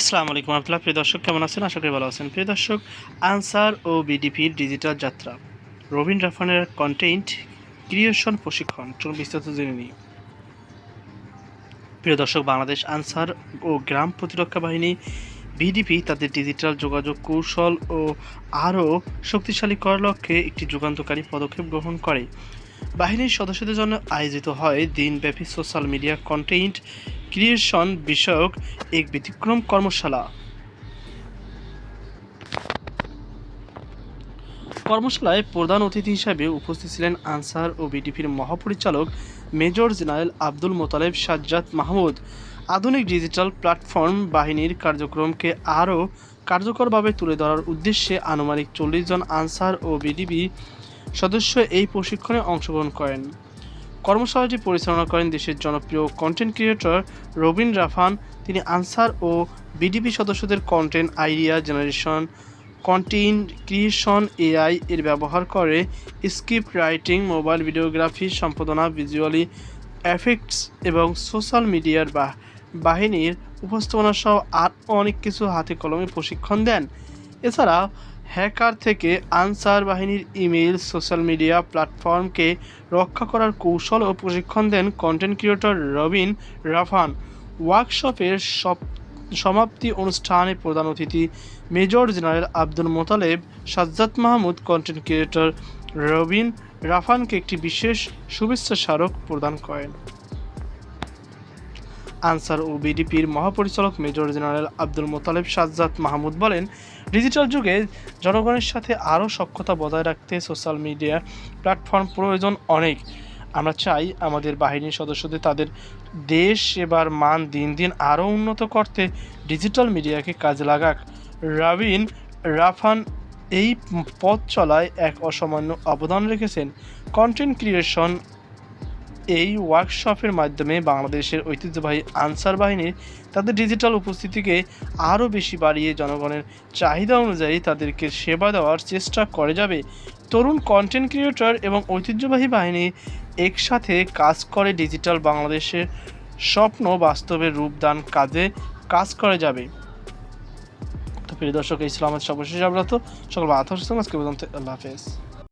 আসসালামু আলাইকুম আবদুল্লাহ প্রিয় দর্শক, কেমন আছেন? আশা করি ভালো আছেন। প্রিয় দর্শক, আনসার ও বিডিপির ডিজিটাল যাত্রা। রবিন রাফানের কন্টেন্ট ক্রিয়েশন প্রশিক্ষণ। চলুন বিস্তারিত জেনে নিই। প্রিয় দর্শক, বাংলাদেশ আনসার ও গ্রাম প্রতিরক্ষা বাহিনী বিডিপি তাদের ডিজিটাল যোগাযোগ কৌশল ও আরও শক্তিশালী করার লক্ষ্যে একটি যুগান্তকারী পদক্ষেপ গ্রহণ করে। বাহিনীর সদস্যদের জন্য আয়োজিত হয় দিনব্যাপী সোশ্যাল মিডিয়া কন্টেন্ট ক্রিয়েশন বিষয়ক এক ব্যতিক্রম কর্মশালা। কর্মশালায় প্রধান অতিথি হিসাবে উপস্থিত ছিলেন আনসার ও বিডিপির মহাপরিচালক মেজর জেনারেল আব্দুল মোতালেব সাজ্জাদ মাহমুদ। আধুনিক ডিজিটাল প্ল্যাটফর্ম বাহিনীর কার্যক্রমকে আরও কার্যকরভাবে তুলে ধরার উদ্দেশ্যে আনুমানিক চল্লিশ জন আনসার ও বিডিবি সদস্য এই প্রশিক্ষণে অংশগ্রহণ করেন। কর্মশালাটি পরিচালনা করেন দেশের জনপ্রিয় কন্টেন্ট ক্রিয়েটর রবিন রাফান, তিনি আনসার ও বিডিপি সদস্যদের content idea generation content creation AI এর ব্যবহার করে স্ক্রিপ্ট রাইটিং মোবাইল ভিডিওগ্রাফি সম্পাদনা ভিজুয়ালি এফেক্টস এবং সোশ্যাল মিডিয়ার বা বাহিনীর উপস্থাপনা সহ আর অনেক কিছু হাতে কলমে প্রশিক্ষণ দেন। এছাড়া হ্যাকার থেকে আনসার বাহিনীর ইমেইল, সোশ্যাল মিডিয়া প্ল্যাটফর্মকে রক্ষা করার কৌশল ও প্রশিক্ষণ দেন কন্টেন্ট ক্রিয়েটর রবিন রাফান। ওয়ার্কশপের সব সমাপ্তি অনুষ্ঠানে প্রধান অতিথি major general Abdul Motaleb, Sajjad Mahmud content creator Robin রাফানকে একটি বিশেষ শুভেচ্ছা স্মারক প্রদান করেন। আনসার ও বিডিপির মহাপরিচালক মেজর জেনারেল আব্দুল মোতালেব সাজ্জাদ মাহমুদ বলেন, ডিজিটাল যুগে জনগণের সাথে আরও সক্ষতা বজায় রাখতে সোশ্যাল মিডিয়া প্ল্যাটফর্ম প্রয়োজন অনেক। আমরা চাই আমাদের বাহিনীর সদস্যদের তাদের দেশ সেবার মান দিন দিন আরও উন্নত করতে ডিজিটাল মিডিয়াকে কাজে লাগাক। রাবিন রাফান এই পথ চলায় এক অসামান্য অবদান রেখেছেন। কন্টেন্ট ক্রিয়েশন এই ওয়ার্কশপের মাধ্যমে বাংলাদেশের ঐতিহ্যবাহী আনসার বাহিনীর তাদের ডিজিটাল উপস্থিতিকে আরও বেশি বাড়িয়ে জনগণের চাহিদা অনুযায়ী তাদেরকে সেবা দেওয়ার চেষ্টা করে যাবে। তরুণ কন্টেন্ট ক্রিয়েটর এবং ঐতিহ্যবাহী বাহিনী একসাথে কাজ করে ডিজিটাল বাংলাদেশের স্বপ্ন বাস্তবে রূপদান কাজে কাজ করে যাবে। তো প্রিয় দর্শক আমাদের সর্বশেষ আবরাত। সকল আথর আজকে আল্লাহ হাফেজ।